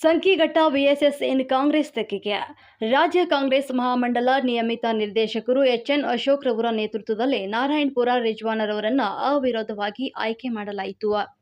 ಸಂಕಿಘಟ್ಟ VSSN Congress ತೆಕ್ಕೆಗೆ. ರಾಜ್ಯ ಕಾಂಗ್ರೆಸ್ ಮಹಾಮಂಡಲ ನಿಯಮಿತ ನಿರ್ದೇಶಕರು ಎಚ್ಎನ್ ಅಶೋಕ್ ರವರ ನೇತೃತ್ವದಲ್ಲಿ ನಾರಾಯಣಪುರ ರಿಜ್ವಾನರವರನ್ನು ಅವಿರೋಧವಾಗಿ ಆಯ್ಕೆ ಮಾಡಲಾಯಿತು.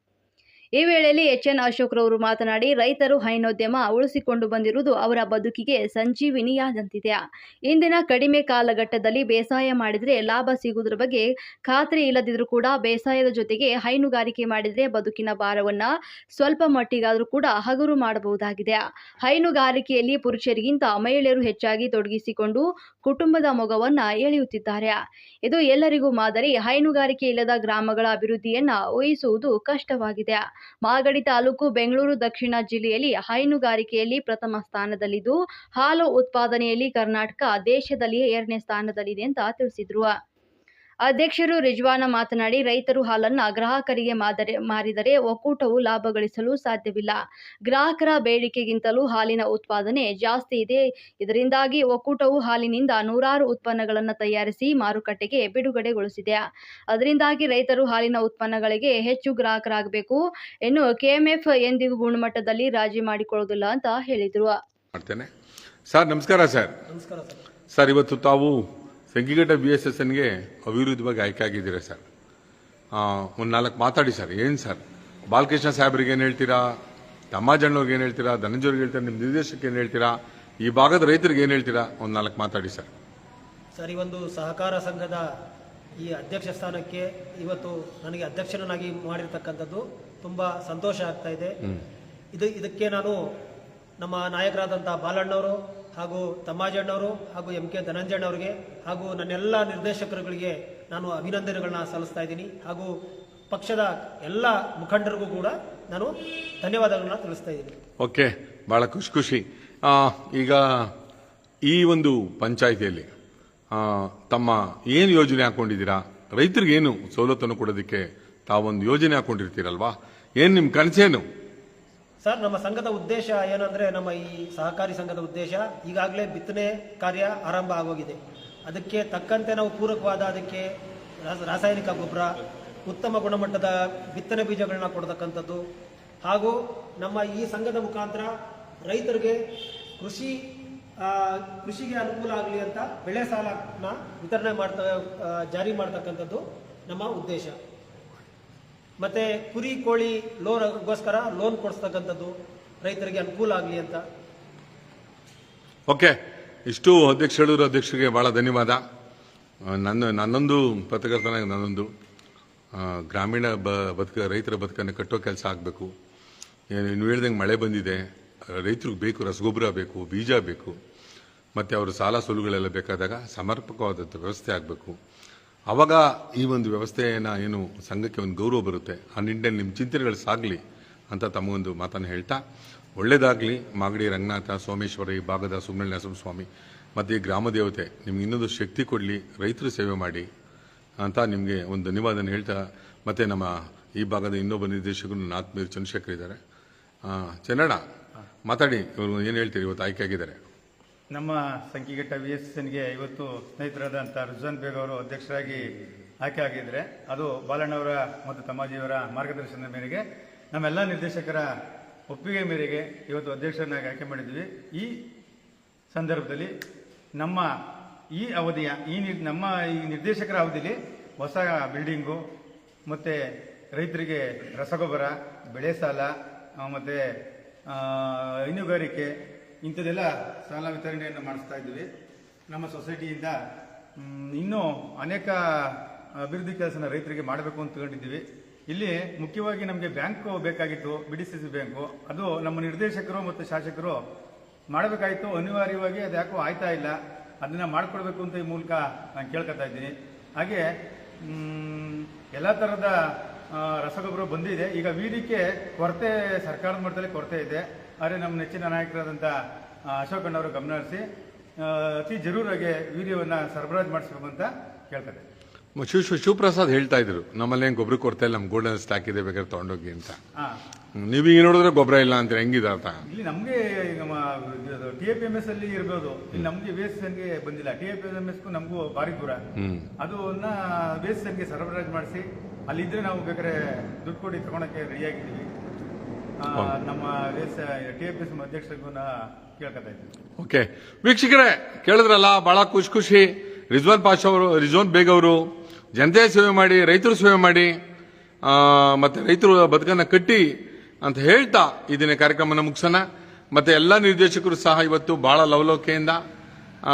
ಈ ವೇಳೆಯಲ್ಲಿ ಎಚ್ಎನ್ ಅಶೋಕ್ ರವರು ಮಾತನಾಡಿ, ರೈತರು ಹೈನೋದ್ಯಮ ಉಳಿಸಿಕೊಂಡು ಬಂದಿರುವುದು ಅವರ ಬದುಕಿಗೆ ಸಂಜೀವಿನಿಯಾದಂತಿದೆ. ಇಂದಿನ ಕಡಿಮೆ ಕಾಲಘಟ್ಟದಲ್ಲಿ ಬೇಸಾಯ ಮಾಡಿದರೆ ಲಾಭ ಸಿಗುವುದರ ಬಗ್ಗೆ ಖಾತ್ರಿ ಇಲ್ಲದಿದ್ರೂ ಕೂಡ ಬೇಸಾಯದ ಜೊತೆಗೆ ಹೈನುಗಾರಿಕೆ ಮಾಡಿದರೆ ಬದುಕಿನ ಭಾರವನ್ನು ಸ್ವಲ್ಪ ಮಟ್ಟಿಗಾದರೂ ಕೂಡ ಹಗುರು ಮಾಡಬಹುದಾಗಿದೆ. ಹೈನುಗಾರಿಕೆಯಲ್ಲಿ ಪುರುಷರಿಗಿಂತ ಮಹಿಳೆಯರು ಹೆಚ್ಚಾಗಿ ತೊಡಗಿಸಿಕೊಂಡು ಕುಟುಂಬದ ಮೊಗವನ್ನು ಎಳೆಯುತ್ತಿದ್ದಾರೆ. ಇದು ಎಲ್ಲರಿಗೂ ಮಾದರಿ. ಹೈನುಗಾರಿಕೆ ಇಲ್ಲದ ಗ್ರಾಮಗಳ ಅಭಿವೃದ್ಧಿಯನ್ನು ಊಹಿಸುವುದು ಕಷ್ಟವಾಗಿದೆ. ಮಾಗಡಿ ತಾಲೂಕು ಬೆಂಗಳೂರು ದಕ್ಷಿಣ ಜಿಲ್ಲೆಯಲ್ಲಿ ಹೈನುಗಾರಿಕೆಯಲ್ಲಿ ಪ್ರಥಮ ಸ್ಥಾನದಲ್ಲಿದ್ದು ಹಾಲು ಉತ್ಪಾದನೆಯಲ್ಲಿ ಕರ್ನಾಟಕ ದೇಶದಲ್ಲಿಯೇ ಎರಡನೇ ಸ್ಥಾನದಲ್ಲಿದೆ ಅಂತ ತಿಳಿಸಿದ್ರು. ಅಧ್ಯಕ್ಷರು ರಿಜ್ವಾನ ಮಾತನಾಡಿ ರೈತರು ಹಾಲನ್ನು ಗ್ರಾಹಕರಿಗೆ ಮಾದರೆ ಮಾರಿದರೆ ಒಕ್ಕೂಟವು ಲಾಭ ಗಳಿಸಲು ಸಾಧ್ಯವಿಲ್ಲ. ಗ್ರಾಹಕರ ಬೇಡಿಕೆಗಿಂತಲೂ ಹಾಲಿನ ಉತ್ಪಾದನೆ ಜಾಸ್ತಿ ಇದೆ. ಇದರಿಂದಾಗಿ ಒಕ್ಕೂಟವು ಹಾಲಿನಿಂದ ನೂರಾರು ಉತ್ಪನ್ನಗಳನ್ನು ತಯಾರಿಸಿ ಮಾರುಕಟ್ಟೆಗೆ ಬಿಡುಗಡೆಗೊಳಿಸಿದೆ. ಅದರಿಂದಾಗಿ ರೈತರು ಹಾಲಿನ ಉತ್ಪನ್ನಗಳಿಗೆ ಹೆಚ್ಚು ಗ್ರಾಹಕರಾಗಬೇಕು ಇನ್ನು ಕೆಎಂಎಫ್ ಎಂದಿಗೂ ಗುಣಮಟ್ಟದಲ್ಲಿ ರಾಜಿ ಮಾಡಿಕೊಳ್ಳುವುದಿಲ್ಲ ಅಂತ ಹೇಳಿದರು. ಸರ್ ನಮಸ್ಕಾರ ಸರ್. ನಮಸ್ಕಾರ ಸರ್. ಸರ್ ಇವತ್ತು ತಾವು ಸಂಗಿಘಟ್ಟ ಬಿ ಎಸ್ ಎಸ್ ಎನ್ಗೆ ಅವಿರುದ್ಧವಾಗಿ ಆಯ್ಕೆ ಆಗಿದ್ದೀರಾ ಸರ್? ಒಂದು ನಾಲ್ಕು ಮಾತಾಡಿ ಸರ್ ಏನು ಸರ್? ಬಾಲಕೃಷ್ಣ ಸಾಹೇಬ್ರಿಗೆ ಏನು ಹೇಳ್ತೀರಾ? ತಮ್ಮಾಜಣ್ಣವ್ರಿಗೆ ಏನು ಹೇಳ್ತೀರಾ? ಧನಂಜಯವ್ರಿಗೆ ಹೇಳ್ತೀರಾ? ನಿಮ್ಮ ನಿರ್ದೇಶಕ್ಕೆ ಏನು ಹೇಳ್ತೀರಾ? ಈ ಭಾಗದ ರೈತರಿಗೆ ಏನು ಹೇಳ್ತೀರಾ? ಒಂದು ನಾಲ್ಕು ಮಾತಾಡಿ ಸರ್. ಸರ್ ಈ ಒಂದು ಸಹಕಾರ ಸಂಘದ ಈ ಅಧ್ಯಕ್ಷ ಸ್ಥಾನಕ್ಕೆ ಇವತ್ತು ನನಗೆ ಅಧ್ಯಕ್ಷನಾಗಿ ಮಾಡಿರ್ತಕ್ಕಂಥದ್ದು ತುಂಬ ಸಂತೋಷ ಆಗ್ತಾ ಇದೆ. ಇದು ಇದಕ್ಕೆ ನಾನು ನಮ್ಮ ನಾಯಕರಾದಂಥ ಬಾಲಣ್ಣವರು ಹಾಗೂ ತಮ್ಮಾಜಣ್ಣವರು ಹಾಗೂ ಎಂ ಕೆ ಧನಂಜಯಣ್ಣವರಿಗೆ ಹಾಗೂ ನನ್ನೆಲ್ಲ ನಿರ್ದೇಶಕರುಗಳಿಗೆ ನಾನು ಅಭಿನಂದನೆಗಳನ್ನ ಸಲ್ಲಿಸ್ತಾ ಇದ್ದೀನಿ. ಹಾಗೂ ಪಕ್ಷದ ಎಲ್ಲ ಮುಖಂಡರಿಗೂ ಕೂಡ ನಾನು ಧನ್ಯವಾದಗಳನ್ನ ತಿಳಿಸ್ತಾ ಇದ್ದೀನಿ. ಓಕೆ ಭಾಳ ಖುಷಿ ಖುಷಿ. ಈಗ ಈ ಒಂದು ಪಂಚಾಯಿತಿಯಲ್ಲಿ ತಮ್ಮ ಏನು ಯೋಜನೆ ಹಾಕೊಂಡಿದ್ದೀರಾ? ರೈತರಿಗೆ ಏನು ಸವಲತ್ತನ್ನು ಕೊಡೋದಕ್ಕೆ ತಾವೊಂದು ಯೋಜನೆ ಹಾಕೊಂಡಿರ್ತೀರಲ್ವಾ? ಏನು ನಿಮ್ಮ ಕನಸೇನು? ಸರ್, ನಮ್ಮ ಸಂಘದ ಉದ್ದೇಶ ಏನಂದರೆ ನಮ್ಮ ಈ ಸಹಕಾರಿ ಸಂಘದ ಉದ್ದೇಶ ಈಗಾಗಲೇ ಬಿತ್ತನೆ ಕಾರ್ಯ ಆರಂಭ ಆಗೋಗಿದೆ. ಅದಕ್ಕೆ ತಕ್ಕಂತೆ ನಾವು ಪೂರಕವಾದ ಅದಕ್ಕೆ ರಾಸ- ರಾಸಾಯನಿಕ ಗೊಬ್ಬರ, ಉತ್ತಮ ಗುಣಮಟ್ಟದ ಬಿತ್ತನೆ ಬೀಜಗಳನ್ನ ಕೊಡ್ತಕ್ಕಂಥದ್ದು. ಹಾಗೂ ನಮ್ಮ ಈ ಸಂಘದ ಮುಖಾಂತರ ರೈತರಿಗೆ ಕೃಷಿ ಕೃಷಿಗೆ ಅನುಕೂಲ ಆಗಲಿ ಅಂತ ಬೆಳೆ ಸಾಲನ ವಿತರಣೆ ಮಾಡ್ತಾ ಜಾರಿ ಮಾಡ್ತಕ್ಕಂಥದ್ದು ನಮ್ಮ ಉದ್ದೇಶ. ಮತ್ತೆ ಕುರಿ, ಕೋಳಿ ಲೋನ್ಗೋಸ್ಕರ ಲೋನ್ ಕೊಡಿಸ್ತಕ್ಕಂಥದ್ದು ರೈತರಿಗೆ ಅನುಕೂಲ ಆಗಲಿ ಅಂತ. ಓಕೆ, ಇಷ್ಟು ಅಧ್ಯಕ್ಷರು ಅಧ್ಯಕ್ಷರಿಗೆ ಭಾಳ ಧನ್ಯವಾದ. ನನ್ನ, ನನ್ನೊಂದು ಪತ್ರಕರ್ತನಾಗಿ ನನ್ನೊಂದು ಗ್ರಾಮೀಣ ಬ, ಬದುಕ, ರೈತರ ಬದುಕನ್ನು ಕಟ್ಟೋ ಕೆಲಸ ಆಗಬೇಕು. ನೀವು ಹೇಳ್ದಂಗೆ ಮಳೆ ಬಂದಿದೆ, ರೈತರಿಗೆ ಬೇಕು, ರಸಗೊಬ್ಬರ ಬೇಕು, ಬೀಜ ಬೇಕು, ಮತ್ತು ಅವರು ಸಾಲ ಸೋಲುಗಳೆಲ್ಲ ಬೇಕಾದಾಗ ಸಮರ್ಪಕವಾದಂಥ ವ್ಯವಸ್ಥೆ ಆಗಬೇಕು. ಆವಾಗ ಈ ಒಂದು ವ್ಯವಸ್ಥೆಯನ್ನು ಏನು ಸಂಘಕ್ಕೆ ಒಂದು ಗೌರವ ಬರುತ್ತೆ. ಆ ನಿಟ್ಟಿನಲ್ಲಿ ನಿಮ್ಮ ಚಿಂತನೆಗಳು ಸಾಗಲಿ ಅಂತ ತಮ್ಮ ಒಂದು ಮಾತನ್ನು ಹೇಳ್ತಾ, ಒಳ್ಳೇದಾಗಲಿ ಮಾಗಡಿ ರಂಗನಾಥ, ಸೋಮೇಶ್ವರ ಈ ಭಾಗದ ನರಸಿಂಹ ಸ್ವಾಮಿ, ಮತ್ತು ಈ ಗ್ರಾಮ ದೇವತೆ, ನಿಮ್ಗೆ ಇನ್ನೊಂದು ಶಕ್ತಿ ಕೊಡಲಿ, ರೈತರ ಸೇವೆ ಮಾಡಿ ಅಂತ ನಿಮಗೆ ಒಂದು ಧನ್ಯವಾದನ ಹೇಳ್ತಾ, ಮತ್ತೆ ನಮ್ಮ ಈ ಭಾಗದ ಇನ್ನೊಬ್ಬ ನಿರ್ದೇಶಕರು ನಾಥ್ಮೀರ್ ಚಂದ್ರಶೇಖರ್ ಇದ್ದಾರೆ. ಚೆನ್ನಡ ಮಾತಾಡಿ, ಇವರು ಏನು ಹೇಳ್ತೀರಿ, ಇವತ್ತು ಆಯ್ಕೆ ಆಗಿದ್ದಾರೆ? ನಮ್ಮ ಸಂಕಿಘಟ್ಟ ವಿ ಎಸ್ ಎನ್ಗೆ ಇವತ್ತು ಸ್ನೇಹಿತರಾದಂಥ ರುಜಾನ್ ಬೇಗ್ ಅವರು ಅಧ್ಯಕ್ಷರಾಗಿ ಆಯ್ಕೆ ಆಗಿದ್ರೆ, ಅದು ಬಾಲಣ್ಣವರ ಮತ್ತು ತಮ್ಮಾಜಿಯವರ ಮಾರ್ಗದರ್ಶನದ ಮೇರೆಗೆ ನಮ್ಮೆಲ್ಲ ನಿರ್ದೇಶಕರ ಒಪ್ಪಿಗೆ ಮೇರೆಗೆ ಇವತ್ತು ಅಧ್ಯಕ್ಷರನ್ನಾಗಿ ಆಯ್ಕೆ ಮಾಡಿದ್ವಿ. ಈ ಸಂದರ್ಭದಲ್ಲಿ ನಮ್ಮ ಈ ಅವಧಿಯ, ಈ ನಮ್ಮ ಈ ನಿರ್ದೇಶಕರ ಅವಧಿಯಲ್ಲಿ ಹೊಸ ಬಿಲ್ಡಿಂಗು ಮತ್ತು ರೈತರಿಗೆ ರಸಗೊಬ್ಬರ, ಬೆಳೆ ಸಾಲ ಮತ್ತು ಹೈನುಗಾರಿಕೆ ಇಂಥದ್ದೆಲ್ಲ ಸಾಲ ವಿತರಣೆಯನ್ನು ಮಾಡಿಸ್ತಾ ಇದ್ದೀವಿ. ನಮ್ಮ ಸೊಸೈಟಿಯಿಂದ ಇನ್ನೂ ಅನೇಕ ಅಭಿವೃದ್ಧಿ ಕೆಲಸನ ರೈತರಿಗೆ ಮಾಡಬೇಕು ಅಂತ ತಗೊಂಡಿದ್ದೀವಿ. ಇಲ್ಲಿ ಮುಖ್ಯವಾಗಿ ನಮಗೆ ಬ್ಯಾಂಕು ಬೇಕಾಗಿತ್ತು B D C C bank. ಅದು ನಮ್ಮ ನಿರ್ದೇಶಕರು ಮತ್ತು ಶಾಸಕರು ಮಾಡಬೇಕಾಯಿತು. ಅನಿವಾರ್ಯವಾಗಿ ಅದು ಯಾಕೋ ಆಯ್ತಾ ಇಲ್ಲ. ಅದನ್ನು ಮಾಡಿಕೊಡ್ಬೇಕು ಅಂತ ಈ ಮೂಲಕ ನಾನು ಕೇಳ್ಕೊತಾ ಇದ್ದೀನಿ. ಹಾಗೆ ಎಲ್ಲ ಥರದ ರಸಗೊಬ್ಬರ ಬಂದಿದೆ. ಈಗ ವೀರಿಕೆ ಕೊರತೆ, ಸರ್ಕಾರದ ಮಟ್ಟದಲ್ಲಿ ಕೊರತೆ ಇದೆ. ಆದರೆ ನಮ್ಮ ನೆಚ್ಚಿನ ನಾಯಕರಾದಂಥ ಅಶೋಕಣ್ಣವರು ಗಮನ ಹರಿಸಿ ಅತಿ ಜರೂರಾಗಿ ವೀರ್ಯವನ್ನು ಸರಬರಾಜು ಮಾಡಿಸ್ಬೇಕು ಅಂತ ಕೇಳ್ತಾರೆ ಶಿವ ಶಿವ- ಶಿವಪ್ರಸಾದ್ ಹೇಳ್ತಾ ಇದ್ರು ನಮ್ಮಲ್ಲಿ ಏನು ಗೊಬ್ಬರ ಕೊಡ್ತಾ ಇಲ್ಲ ನಮ್ಮ ಗೋಲ್ಡನ್ ಸ್ಟಾಕ್ ಇದೆ ಬೇಕಾದ್ರೆ ತೊಗೊಂಡೋಗಿ ಅಂತ. ನೀವು ಈಗ ನೀವೀಗ ನೋಡಿದ್ರೆ ಗೊಬ್ಬರ ಇಲ್ಲ ಅಂತ ಹೆಂಗಿದೆ ಅರ್ಥ ಇಲ್ಲಿ ನಮಗೆ T A P M S ಅಲ್ಲಿ ಇರ್ಬೋದು. ಇಲ್ಲಿ ನಮಗೆ ವೇಸ್ಟ್ ಸಂಖ್ಯೆ ಬಂದಿಲ್ಲ. ಟಿ ಎ ಪಿ ಎಂ ಎಸ್ಗೂ ನಮಗೂ ಭಾರಿ ದೂರ. ಅದನ್ನ ವೇಸ್ ಸಂಖ್ಯೆ ಸರಬರಾಜು ಮಾಡಿಸಿ ಅಲ್ಲಿದ್ರೆ ನಾವು ಬೇಕಾದ್ರೆ ದುಡ್ಡು ಕೊಡಿ ತಗೊಳಕ್ಕೆ ರೆಡಿಯಾಗಿದ್ದೀವಿ ನಮ್ಮ ಟಿ ಎಫ್ ಎಸ್ ಅಧ್ಯಕ್ಷರಿಗೂ ನಾ ಕೇಳ್ಕೊತಾ ಇದ್ದೀನಿ. ಓಕೆ. ವೀಕ್ಷಕರೇ ಕೇಳಿದ್ರಲ್ಲ ಬಹಳ ಖುಷಿ ಖುಷಿ. ರಿಜ್ವಾನ್ ಪಾಷ ಅವರು ರಿಜ್ವಾನ್ ಬೇಗ್ ಅವರು ಜನತೆ ಸೇವೆ ಮಾಡಿ ರೈತರು ಸೇವೆ ಮಾಡಿ ಮತ್ತೆ ರೈತರು ಬದುಕನ್ನ ಕಟ್ಟಿ ಅಂತ ಹೇಳ್ತಾ ಈ ದಿನ ಕಾರ್ಯಕ್ರಮನ ಮುಗಿಸೋಣ. ಮತ್ತೆ ಎಲ್ಲ ನಿರ್ದೇಶಕರು ಸಹ ಇವತ್ತು ಬಹಳ ಲವಲೋಕೆಯಿಂದ ಆ,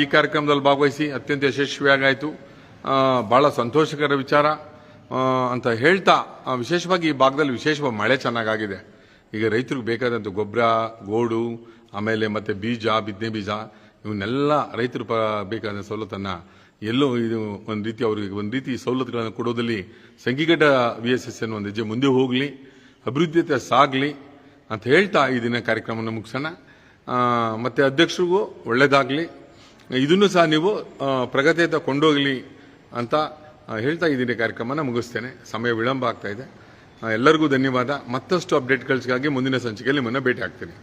ಈ ಕಾರ್ಯಕ್ರಮದಲ್ಲಿ ಭಾಗವಹಿಸಿ ಅತ್ಯಂತ ಯಶಸ್ವಿಯಾಗಾಯಿತು. ಬಹಳ ಸಂತೋಷಕರ ವಿಚಾರ. ಅಂತ ಹೇಳ್ತಾ ವಿಶೇಷವಾಗಿ ಈ ಭಾಗದಲ್ಲಿ ವಿಶೇಷವಾಗಿ ಮಳೆ ಚೆನ್ನಾಗಾಗಿದೆ. ಈಗ ರೈತರಿಗೆ ಬೇಕಾದಂಥ ಗೊಬ್ಬರ ಗೋಡು, ಆಮೇಲೆ ಮತ್ತು ಬೀಜ, ಬಿತ್ತನೆ ಬೀಜ, ಇವನ್ನೆಲ್ಲ ರೈತರು ಪ, ಬೇಕಾದ ಸವಲತ್ತನ್ನು ಎಲ್ಲೋ ಇದು ಒಂದು ರೀತಿ ಅವರಿಗೆ ಒಂದು ರೀತಿ ಸವಲತ್ತುಗಳನ್ನು ಕೊಡೋದಲ್ಲಿ ಸಂಘಿಕಟ ವಿ ಎಸ್ ಎಸ್ ಎನ್ ಒಂದು ಹೆಜ್ಜೆ ಮುಂದೆ ಹೋಗಲಿ, ಅಭಿವೃದ್ಧಿಯತ್ತ ಸಾಗಲಿ ಅಂತ ಹೇಳ್ತಾ ಈ ದಿನ ಕಾರ್ಯಕ್ರಮವನ್ನು ಮುಗಿಸೋಣ. ಮತ್ತು ಅಧ್ಯಕ್ಷರಿಗೂ ಒಳ್ಳೆಯದಾಗಲಿ ಇದನ್ನು ಸಹ ನೀವು ಪ್ರಗತಿಯತ್ತ ಕೊಂಡೋಗಲಿ ಅಂತ ಹೇಳ್ತಾ ಇದ್ದೀನಿ ದಿನ ಕಾರ್ಯಕ್ರಮನ ಮುಗಿಸ್ತೇನೆ. ಸಮಯ ವಿಳಂಬ ಆಗ್ತಾ ಇದೆ. ಎಲ್ಲರಿಗೂ ಧನ್ಯವಾದ. ಮತ್ತಷ್ಟು ಅಪ್ಡೇಟ್ಗಳಿಗಾಗಿ ಮುಂದಿನ ಸಂಚಿಕೆಯಲ್ಲಿ ನಿಮ್ಮನ್ನು ಭೇಟಿ ಆಗ್ತೀನಿ.